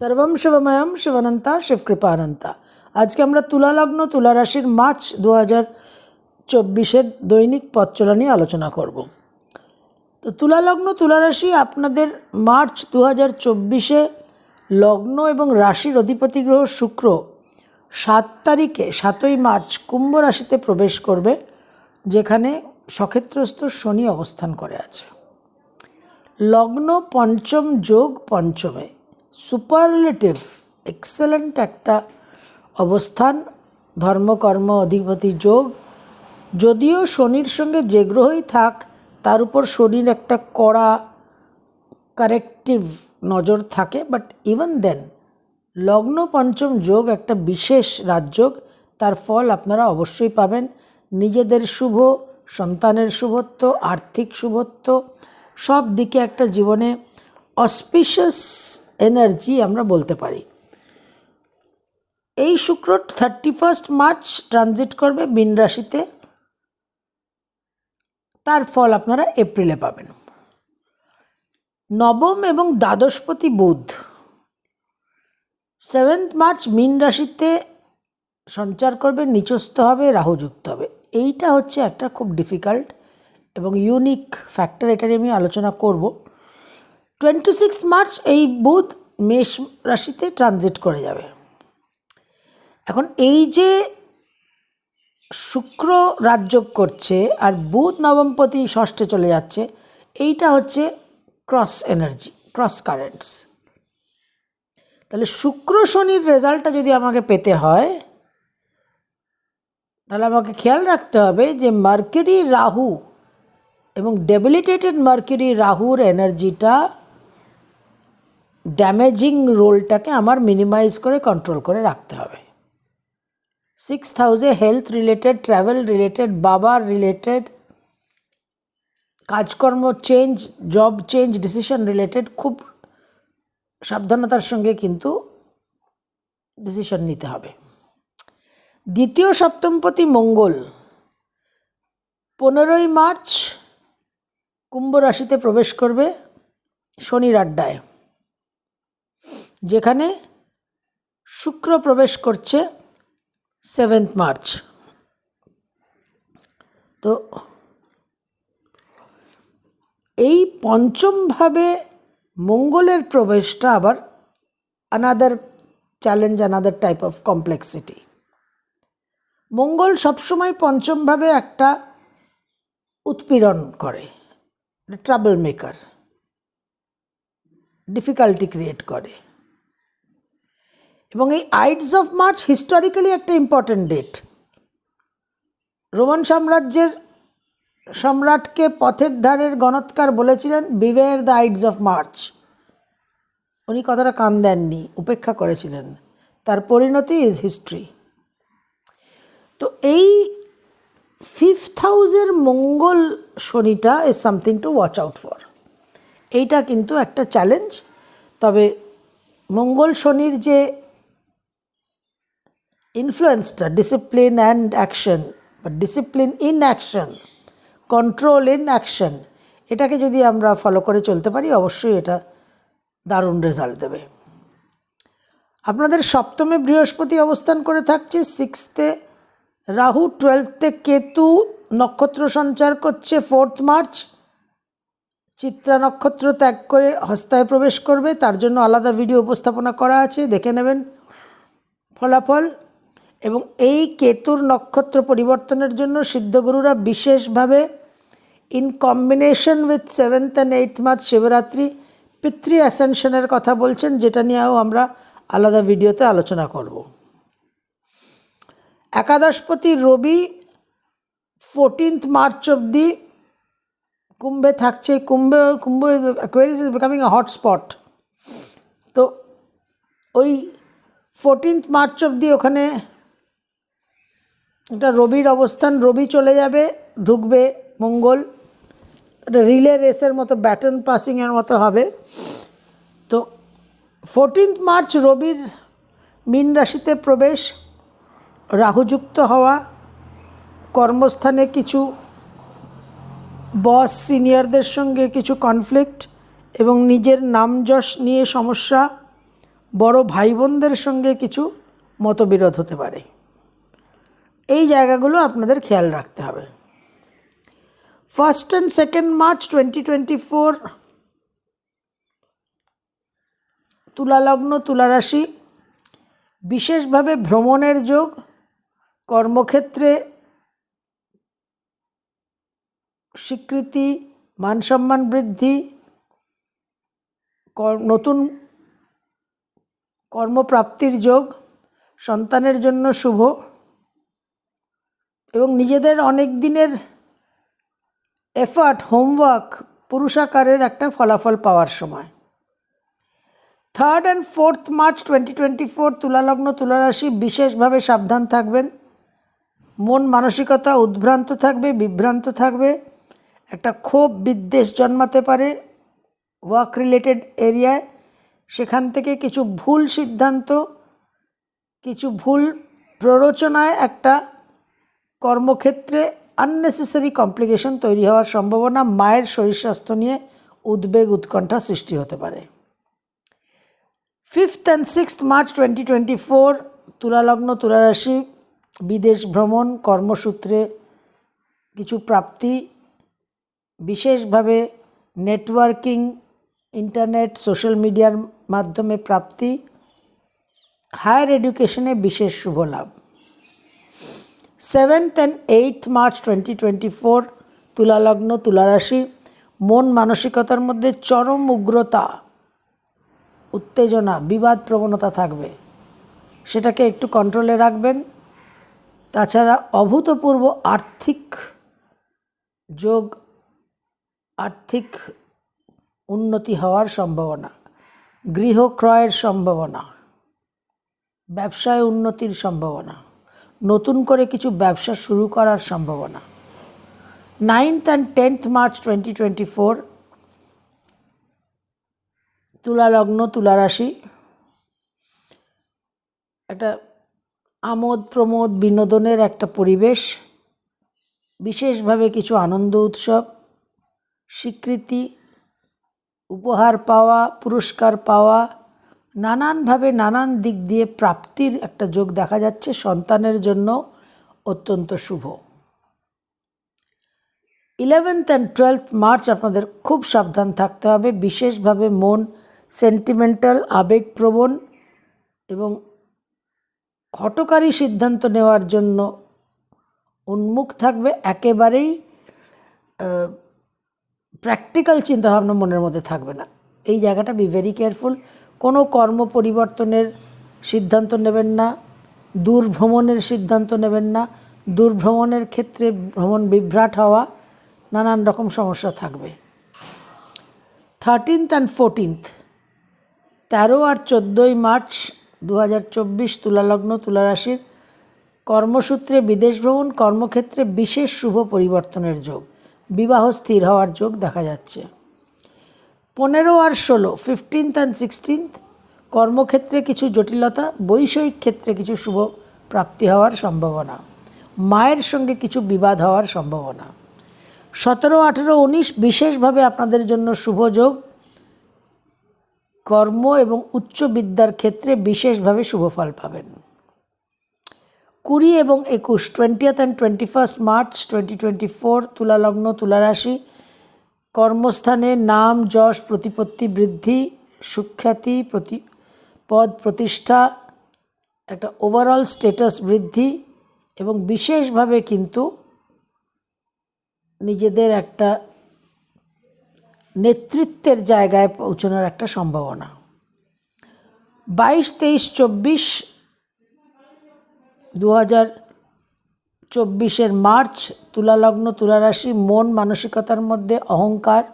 সর্বম শিবময়ম শিবানন্তা শিবকৃপানন্তা। আজকে আমরা তুলা লগ্ন তুলা রাশির মার্চ দু হাজার চব্বিশের দৈনিক পথ চলা নিয়ে আলোচনা করব। তো তুলা লগ্ন তুলা রাশি আপনাদের মার্চ দু হাজার চব্বিশে লগ্ন এবং রাশির অধিপতি গ্রহ শুক্র সাত তারিখে সাতই মার্চ কুম্ভ রাশিতে প্রবেশ করবে, যেখানে সক্ষেত্রস্থ শনি অবস্থান করে আছে। লগ্ন পঞ্চম যোগ পঞ্চমে। সুপারলেটিভ এক্সেলেন্ট একটা অবস্থান, ধর্মকর্ম, অধিপতি যোগ। যদিও শনির সঙ্গে যে গ্রহই থাক, তার উপর শনির একটা কড়া কারেক্টিভ নজর থাকে বাট ইভেন দেন লগ্ন পঞ্চম যোগ একটা বিশেষ রাজযোগ, তার ফল আপনারা অবশ্যই পাবেন। নিজেদের শুভ, সন্তানের শুভত্ব, আর্থিক শুভত্ব সব দিকে একটা জীবনে অসপিশিয়াস এনার্জি আমরা বলতে পারি। এই শুক্র থার্টি ফার্স্ট মার্চ ট্রানজিট করবে মীন রাশিতে। তার ফল আপনারা এপ্রিলে পাবেন। নবম এবং দ্বাদশপতি বুধ। সেভেন্থ মার্চ মিন রাশিতে সঞ্চার করবে, নিচস্থ হবে, রাহুযুক্ত হবে। এইটা হচ্ছে একটা খুব ডিফিকাল্ট এবং ইউনিক ফ্যাক্টর এটা নিয়ে আমি আলোচনা করব। টোয়েন্টি সিক্স মার্চ এই বুধ মেষ রাশিতে ট্রানজিট করে যাবে। এখন এই যে শুক্র রাজযোগ করছে আর বুধ নবমপতি ষষ্ঠে চলে যাচ্ছে, এইটা হচ্ছে ক্রস এনার্জি ক্রস কারেন্টস তাহলে শুক্র শনির রেজাল্টটা যদি আমাকে পেতে হয়, তাহলে আমাকে খেয়াল রাখতে হবে যে মার্কেরি রাহু এবং ডেবিলিটেটেড মার্কেরি রাহুর এনার্জিটা ড্যামেজিং রোলটাকে আমার মিনিমাইজ করে কন্ট্রোল করে রাখতে হবে। সিক্স হাউসে হেলথ রিলেটেড ট্রাভেল রিলেটেড বাবার রিলেটেড কাজকর্ম change job change decision related খুব সাবধানতার সঙ্গে কিন্তু ডিসিশন নিতে হবে। দ্বিতীয় সপ্তমপতি মঙ্গল, পনেরোই মার্চ কুম্ভ রাশিতে প্রবেশ করবে শনির আড্ডায়। যেখানে শুক্র প্রবেশ করছে সেভেন্থ মার্চ তো এই পঞ্চমভাবে মঙ্গলের প্রবেশটা আবার another challenge another type of complexity মঙ্গল সবসময় পঞ্চমভাবে একটা উৎপীড়ন করে ট্রাবল মেকার ডিফিকাল্টি ক্রিয়েট করে। এবং এই আইডস অফ মার্চ হিস্টোরিক্যালি একটা ইম্পর্ট্যান্ট ডেট রোমান সাম্রাজ্যের সম্রাটকে পথের ধারের গণৎকার বলেছিলেন beware the ides of March উনি কথাটা কান দেননি, উপেক্ষা করেছিলেন। তার পরিণতি ইজ হিস্ট্রি তো এই ফিফথ হাউসের মঙ্গল শনিটা is something to watch out for এইটা কিন্তু একটা চ্যালেঞ্জ তবে মঙ্গল শনির যে ইনফ্লুয়েন্সটা ডিসিপ্লিন অ্যান্ড অ্যাকশন বা discipline in action control in action এটাকে যদি আমরা ফলো করে চলতে পারি, অবশ্যই এটা দারুণ রেজাল্ট দেবে। আপনাদের সপ্তমে বৃহস্পতি অবস্থান করে থাকছে সিক্সথে রাহু টুয়েলথে কেতু, নক্ষত্র সঞ্চার করছে ফোর্থ মার্চ চিত্রা নক্ষত্র ত্যাগ করে হস্তায় প্রবেশ করবে, তার জন্য আলাদা ভিডিও উপস্থাপনা করা আছে, দেখে নেবেন। ফলাফল এবং এই কেতুর নক্ষত্র পরিবর্তনের জন্য সিদ্ধগুরুরা বিশেষভাবে in combination with seventh and eighth March Shivratri পিতৃ অ্যাসেনশনের কথা বলছেন, যেটা নিয়েও আমরা আলাদা ভিডিওতে আলোচনা করব। একাদশপতি রবি ফোরটিন্থ মার্চ অবধি কুম্ভে থাকছে, কুম্ভে, কুম্ভ Aquarius is becoming a hotspot তো ওই ফোরটিন্থ মার্চ অবধি ওখানে এটা রবির অবস্থান, রবি চলে যাবে, ঢুকবে মঙ্গল। এটা রিলে রেসের মতো ব্যাটন পাসিংয়ের মতো হবে। তো ফোরটিন্থ মার্চ রবির মীন রাশিতে প্রবেশ, রাহুযুক্ত হওয়া, কর্মস্থানে কিছু বস সিনিয়রদের সঙ্গে কিছু কনফ্লিক্ট এবং নিজের নাম যশ নিয়ে সমস্যা, বড় ভাই বোনদের সঙ্গে কিছু মতবিরোধ হতে পারে। এই জায়গাগুলো আপনাদের খেয়াল রাখতে হবে। First and second March twenty twenty four তুলালগ্ন তুলারাশি, বিশেষভাবে ভ্রমণের যোগ, কর্মক্ষেত্রে স্বীকৃতি মান সম্মান বৃদ্ধি নতুন কর্মপ্রাপ্তির যোগ, সন্তানের জন্য শুভ এবং নিজেদের অনেক দিনের এফার্ট হোমওয়ার্ক পুরুষাকারের একটা ফলাফল পাওয়ার সময়। Third and fourth March twenty twenty four তুলালগ্ন তুলারাশি বিশেষভাবে সাবধান থাকবেন। মন মানসিকতা উদ্ভ্রান্ত থাকবে, বিভ্রান্ত থাকবে। একটা ক্ষোভ, বিদ্বেষ জন্মাতে পারে ওয়ার্ক রিলেটেড এরিয়ায়। সেখান থেকে কিছু ভুল সিদ্ধান্ত, কিছু ভুল প্ররোচনায় একটা কর্মক্ষেত্রে আননেসেসারি কমপ্লিকেশন তৈরি হওয়ার সম্ভাবনা মায়ের শরীর স্বাস্থ্য নিয়ে উদ্বেগ, উৎকণ্ঠা সৃষ্টি হতে পারে। Fifth and sixth March twenty twenty four তুলালগ্ন তুলারাশি, বিদেশ ভ্রমণ, কর্মসূত্রে কিছু প্রাপ্তি, বিশেষভাবে নেটওয়ার্কিং ইন্টারনেট সোশ্যাল মিডিয়ার মাধ্যমে প্রাপ্তি হায়ার এডুকেশনে বিশেষ শুভ লাভ। Seventh and eight March twenty twenty four তুলালগ্ন, তুলারাশি, মন মানসিকতার মধ্যে চরম উগ্রতা, উত্তেজনা, বিবাদ প্রবণতা থাকবে। সেটাকে একটু কন্ট্রোলে রাখবেন। তাছাড়া অভূতপূর্ব আর্থিক যোগ, আর্থিক উন্নতি হওয়ার সম্ভাবনা, গৃহ ক্রয়ের সম্ভাবনা, ব্যবসায় উন্নতির সম্ভাবনা। নতুন করে কিছু ব্যবসা শুরু করার সম্ভাবনা। Ninth and tenth March twenty twenty four তুলা লগ্ন তুলা রাশি একটা আমোদ প্রমোদ বিনোদনের একটা পরিবেশ, বিশেষভাবে কিছু আনন্দ উৎসব, স্বীকৃতি, উপহার পাওয়া, পুরস্কার পাওয়া নানানভাবে নানান দিক দিয়ে প্রাপ্তির একটা যোগ দেখা যাচ্ছে সন্তানের জন্য অত্যন্ত শুভ। ইলেভেন্থ অ্যান্ড টুয়েলথ মার্চ আপনাদের খুব সাবধান থাকতে হবে, বিশেষভাবে মন সেন্টিমেন্টাল আবেগপ্রবণ এবং হটকারী সিদ্ধান্ত নেওয়ার জন্য উন্মুখ থাকবে, একেবারেই প্র্যাকটিক্যাল চিন্তাভাবনা মনের মধ্যে থাকবে না। এই জায়গাটা বি ভেরি কেয়ারফুল কোনো কর্ম পরিবর্তনের সিদ্ধান্ত নেবেন না দূর ভ্রমণের সিদ্ধান্ত নেবেন না দূর ভ্রমণের ক্ষেত্রে ভ্রমণ বিভ্রাট হওয়া, নানান রকম সমস্যা থাকবে। থার্টিনথ অ্যান্ড ফোরটিন্থ তেরো আর চোদ্দোই মার্চ দু হাজার চব্বিশ তুলালগ্ন তুলারাশির কর্মসূত্রে বিদেশ ভ্রমণ, কর্মক্ষেত্রে বিশেষ শুভ পরিবর্তনের যোগ, বিবাহ স্থির হওয়ার যোগ দেখা যাচ্ছে। পনেরো আর ষোলো ফিফটিন্থ অ্যান্ড সিক্সটিন্থ কর্মক্ষেত্রে কিছু জটিলতা, বৈষয়িক ক্ষেত্রে কিছু শুভ প্রাপ্তি হওয়ার সম্ভাবনা, মায়ের সঙ্গে কিছু বিবাদ হওয়ার সম্ভাবনা। সতেরো, আঠেরো, উনিশ বিশেষভাবে আপনাদের জন্য শুভ যোগ, কর্ম এবং উচ্চ বিদ্যার ক্ষেত্রে বিশেষভাবে শুভ ফল পাবেন। কুড়ি এবং একুশ twentieth and twenty first March twenty twenty four তুলালগ্ন, তুলারাশি কর্মস্থানে নাম, যশ, প্রতিপত্তি, বৃদ্ধি, সুখ্যাতি, প্রতি, পদ, প্রতিষ্ঠা, একটা ওভারঅল স্টেটাস বৃদ্ধি এবং বিশেষভাবে কিন্তু নিজেদের একটা নেতৃত্বের জায়গায় পৌঁছানোর একটা সম্ভাবনা। বাইশ, তেইশ, চব্বিশ দু হাজার চব্বিশের মার্চ, তুলালগ্ন, তুলারাশি, মন, মানসিকতার মধ্যে অহংকার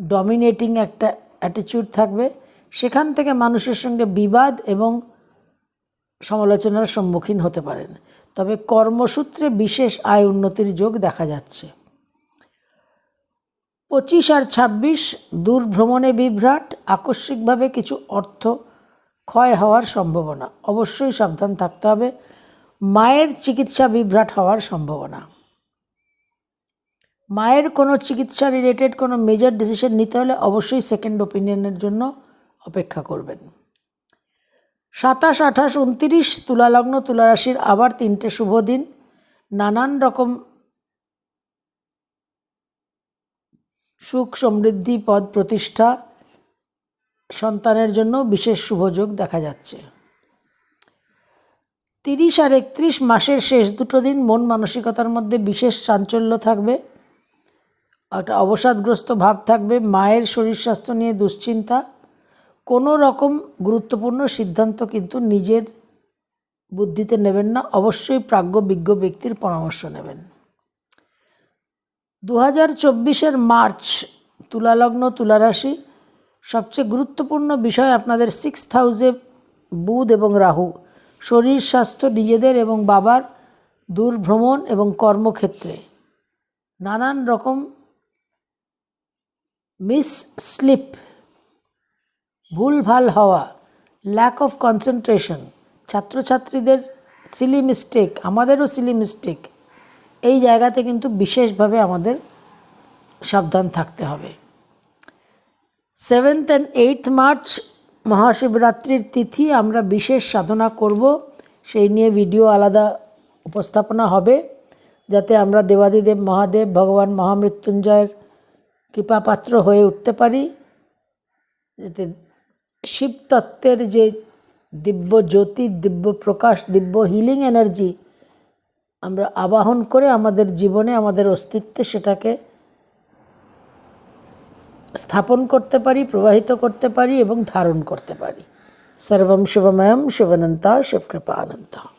ডমিনেটিং একটা অ্যাটিটিউড থাকবে। সেখান থেকে মানুষের সঙ্গে বিবাদ এবং সমালোচনার সম্মুখীন হতে পারেন। তবে কর্মসূত্রে বিশেষ আয় উন্নতির যোগ দেখা যাচ্ছে। পঁচিশ আর ছাব্বিশ দূর ভ্রমণে বিভ্রাট, আকস্মিকভাবে কিছু অর্থ ক্ষয় হওয়ার সম্ভাবনা। অবশ্যই সাবধান থাকতে হবে। মায়ের চিকিৎসা বিভ্রাট হওয়ার সম্ভাবনা। মায়ের কোনো চিকিৎসা রিলেটেড কোনো মেজর ডিসিশন নিতে হলে অবশ্যই সেকেন্ড ওপিনিয়নের জন্য অপেক্ষা করবেন। সাতাশ, আঠাশ উনতিরিশ তুলালগ্ন, তুলারাশির আবার তিনটে শুভ দিন। নানান রকম সুখ সমৃদ্ধি, পদ প্রতিষ্ঠা, সন্তানের জন্য বিশেষ শুভযোগ দেখা যাচ্ছে। তিরিশ আর একত্রিশ মাসের শেষ দুটো দিন মন মানসিকতার মধ্যে বিশেষ চাঞ্চল্য থাকবে, একটা অবসাদগ্রস্ত ভাব থাকবে, মায়ের শরীর স্বাস্থ্য নিয়ে দুশ্চিন্তা, কোনো রকম গুরুত্বপূর্ণ সিদ্ধান্ত কিন্তু নিজের বুদ্ধিতে নেবেন না, অবশ্যই প্রাজ্ঞ বিজ্ঞ ব্যক্তির পরামর্শ নেবেন। দু হাজার চব্বিশের মার্চ, তুলালগ্ন তুলারাশি, সবচেয়ে গুরুত্বপূর্ণ বিষয় আপনাদের সিক্স হাউসে বুধ এবং রাহু। শরীর স্বাস্থ্য নিজেদের এবং বাবার দূর ভ্রমণ এবং কর্মক্ষেত্রে। নানান রকম মিস স্লিপ, ভুলভাল হওয়া ল্যাক অফ কনসেন্ট্রেশন ছাত্রছাত্রীদের সিলি মিস্টেক আমাদেরও সিলি মিস্টেক এই জায়গাতে কিন্তু বিশেষভাবে আমাদের সাবধান থাকতে হবে। সেভেন্থ অ্যান্ড এইথ মার্চ মহাশিবরাত্রির তিথি আমরা বিশেষ সাধনা করব। সেই নিয়ে ভিডিও আলাদা উপস্থাপনা হবে, যাতে আমরা দেবাদিদেব, মহাদেব, ভগবান মহামৃত্যুঞ্জয়ের কৃপাপাত্র হয়ে উঠতে পারি। যাতে শিবতত্ত্বের যে দিব্য জ্যোতি, দিব্য প্রকাশ, দিব্য হিলিং এনার্জি আমরা আবাহন করে আমাদের জীবনে, আমাদের অস্তিত্বে সেটাকে স্থাপন করতে পারি, প্রবাহিত করতে পারি এবং ধারণ করতে পারি। সর্বম শুভময়ম, শুভনন্তা শিবকৃপা অনন্তা